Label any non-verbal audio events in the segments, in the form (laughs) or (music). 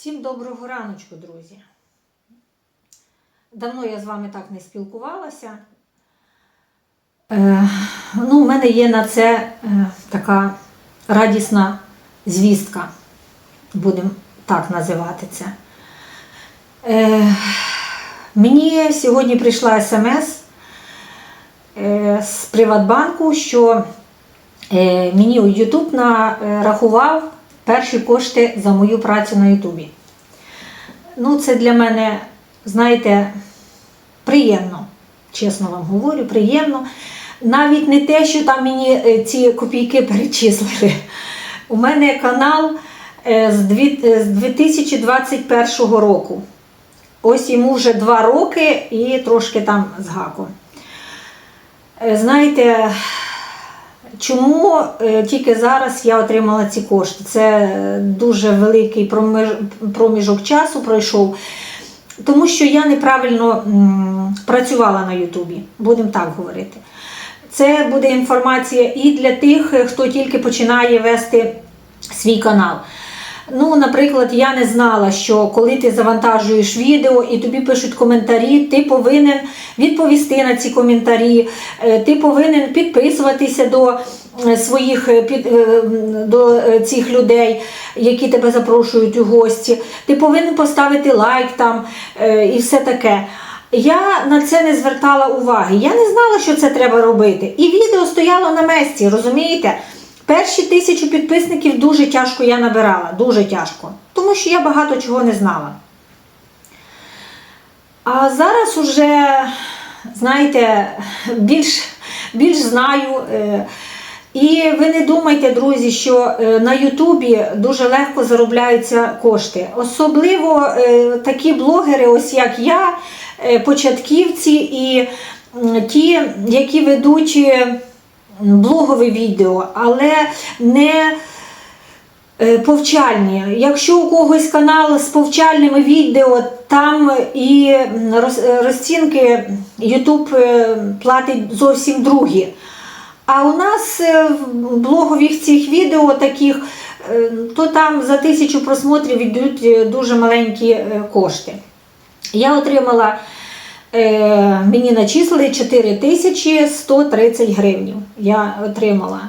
Всім доброго раночку, друзі. Давно я з вами так не спілкувалася. Е, ну, у мене є на це е, така радісна звістка, будемо так називати це. Е, мені сьогодні прийшла смс е, з Приватбанку, що е, мені YouTube нарахував перші кошти за мою працю на Ютубі. Ну, це для мене, знаєте, приємно, чесно вам говорю, приємно. Навіть не те, що там мені е, ці копійки (laughs) перечислили. У мене канал е, з дві- е, з 2021 року. Ось йому вже два роки і трошки там з гаком. Знаєте, чому е, тільки зараз я отримала ці кошти? Це дуже великий проміжок часу пройшов. Тому що я неправильно працювала на Ютубі, будемо так говорити. Це буде інформація і для тих, е, хто тільки починає вести свій канал. Ну, наприклад, я не знала, що коли ти завантажуєш відео і тобі пишуть коментарі, ти повинен відповісти на ці коментарі, е, ти повинен підписуватися до е, своїх е, до цих людей, які тебе запрошують у гості. Ти повинен поставити лайк там і все таке. Я на це не звертала уваги. Я не знала, що це треба робити. І відео стояло на місці, розумієте? Перші тисячу підписників дуже тяжко я набирала, дуже тяжко. Тому що я багато чого не знала. А зараз уже, знаєте, більш, більш знаю. е, І ви не думайте, друзі, що е, на Ютубі дуже легко заробляються кошти. Особливо е, такі блогери, ось як я, початківці і ті, які ведуть е, блогові відео, але не е, повчальні. Якщо у когось канал з повчальними відео, там і розцінки YouTube е, платить зовсім другі. А у нас е, в блогових цих відео таких, то там за тисячу просмотрів йдуть дуже маленькі кошти. Я отримала, мені начислили 4130 гривень. Я отримала.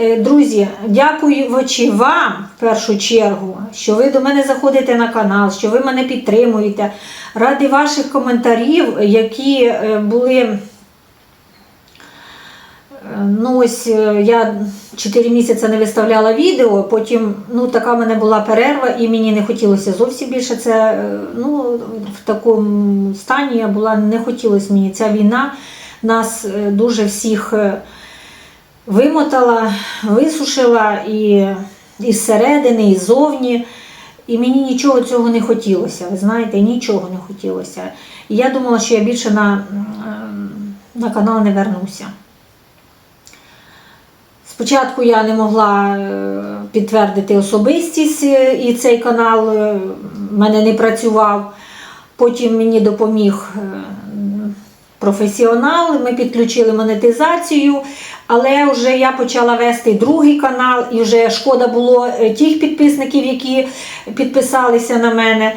Е, Друзі, дякуючи вам в першу чергу, що ви до мене заходите на канал, що ви мене підтримуєте. Ради ваших коментарів, які е, були. Ну, ось е, я 4 місяці не виставляла відео, потім ну, така в мене була перерва, і мені не хотілося зовсім більше це. е, Ну, в такому стані я була, не хотілося мені. Ця війна нас е, дуже всіх вимотала, висушила і, і зсередини, і ззовні. І мені нічого цього не хотілося. Ви знаєте, нічого не хотілося. І я думала, що я більше на, на канал не вернуся. Спочатку я не могла е, підтвердити особистість, е, і цей канал е, в мене не працював. Потім мені допоміг е, професіонал, ми підключили монетизацію, але вже я почала вести другий канал, і вже шкода було е, тих підписників, які підписалися на мене.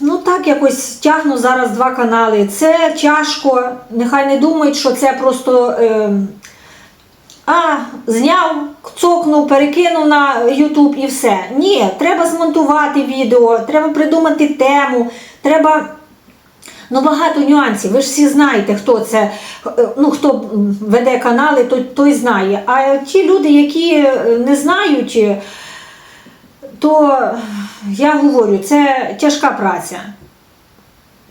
Ну так якось тягну зараз два канали. Це тяжко. Нехай не думають, що це просто. Е, а, зняв, цокнув, перекинув на YouTube і все. Ні, треба змонтувати відео, треба придумати тему, треба. Ну, багато нюансів. Ви ж всі знаєте, хто це, ну, хто веде канали, той, той знає. А ті люди, які не знають, то я говорю, це тяжка праця.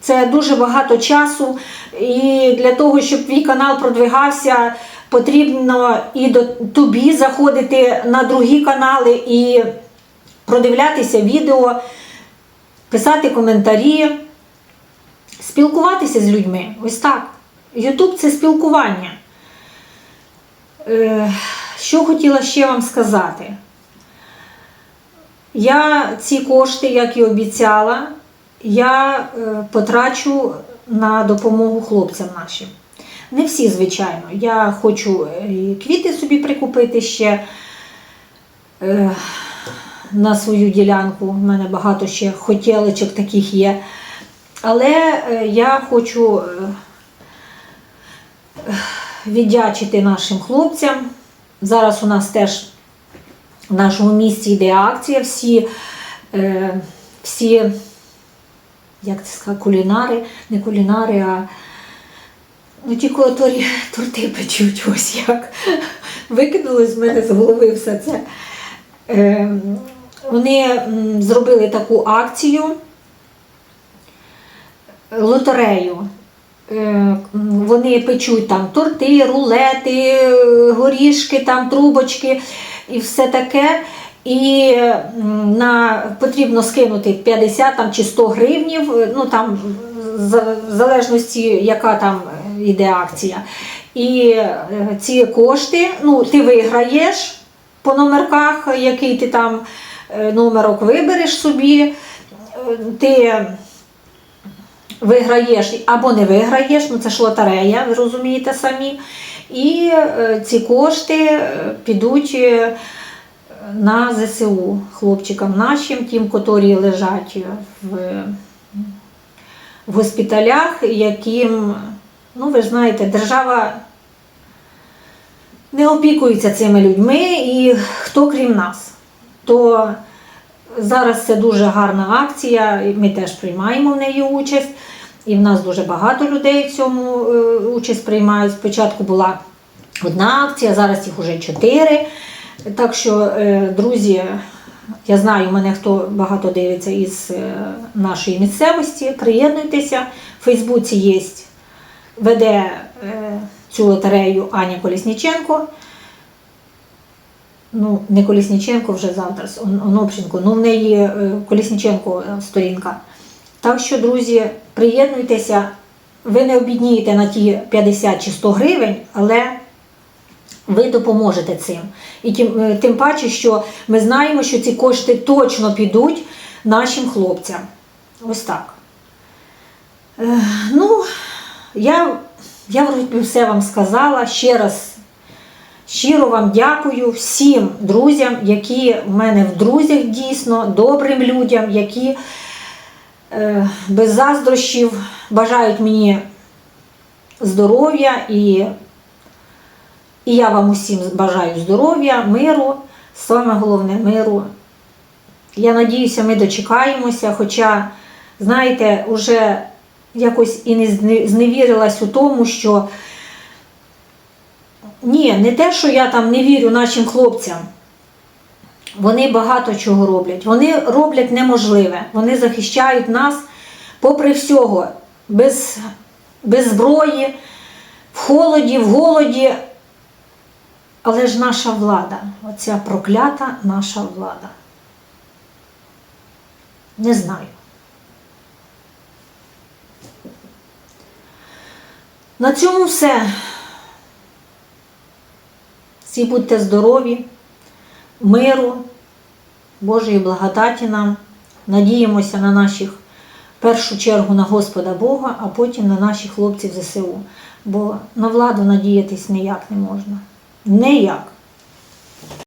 Це дуже багато часу, і для того, щоб твій канал продвигався, потрібно і до тобі заходити на другі канали і продивлятися відео, писати коментарі, спілкуватися з людьми. Ось так. Ютуб це спілкування. Е, Що хотіла ще вам сказати? Я ці кошти, як і обіцяла, я е, потрачу на допомогу хлопцям нашим. Не всі, звичайно. Я хочу е, і квіти собі прикупити ще. Е, на свою ділянку. У мене багато ще хотілочок таких є. Але я хочу віддячити нашим хлопцям. Зараз у нас теж в нашому місті йде акція. Всі, всі як це сказати, кулінари, не кулінари, а ну, ті, котрі торти печуть, (laughs) ось як. Викинули з мене з голови все це. Е, вони зробили таку акцію лотерею. Е, Вони печуть там торти, рулети, горішки, там, трубочки і все таке. І на, потрібно скинути 50 там, чи 100 гривнів, е, ну там в залежності, яка там е, йде акція. І е, ці кошти, ну, ти виграєш по номерках, який ти там е, номерок вибереш собі, ти виграєш або не виграєш, ну це ж лотерея, ви розумієте самі. І ці кошти підуть на ЗСУ хлопчикам нашим, тим, котрі лежать в, в госпіталях, яким, ну ви ж знаєте, держава не опікується цими людьми і хто крім нас. То зараз це дуже гарна акція, ми теж приймаємо в неї участь. І в нас дуже багато людей в цьому е, участь приймають. Спочатку була одна акція, зараз їх вже чотири. Так що, е, друзі, я знаю, мене хто багато дивиться із е, нашої місцевості. Приєднуйтеся. В Фейсбуці є, веде цю лотерею Аня Колісніченко. Ну, не Колісніченко вже завтра, Он- Онопченко, ну в неї е, Колісніченко сторінка. Так що, друзі, приєднуйтеся. Ви не обіднієте на ті 50 чи 100 гривень, але ви допоможете цим. І тим, е, тим паче, що ми знаємо, що ці кошти точно підуть нашим хлопцям. Ось так. Е, ну, я, я вроді все вам сказала. Ще раз щиро вам дякую всім друзям, які в мене в друзях дійсно, добрим людям, які е, без заздрощів бажають мені здоров'я і і я вам усім бажаю здоров'я, миру, саме головне миру. Я надіюся, ми дочекаємося, хоча, знаєте, уже якось і не зневірилась у тому, що ні, не те, що я там не вірю нашим хлопцям. Вони багато чого роблять. Вони роблять неможливе. Вони захищають нас попри всього, без, без зброї, в холоді, в голоді. Але ж наша влада, оця проклята наша влада. Не знаю. На цьому все. Всі будьте здорові, миру, Божої благодаті нам. Надіємося на наших, в першу чергу на Господа Бога, а потім на наших хлопців ЗСУ. Бо на владу надіятись ніяк не можна. Ніяк.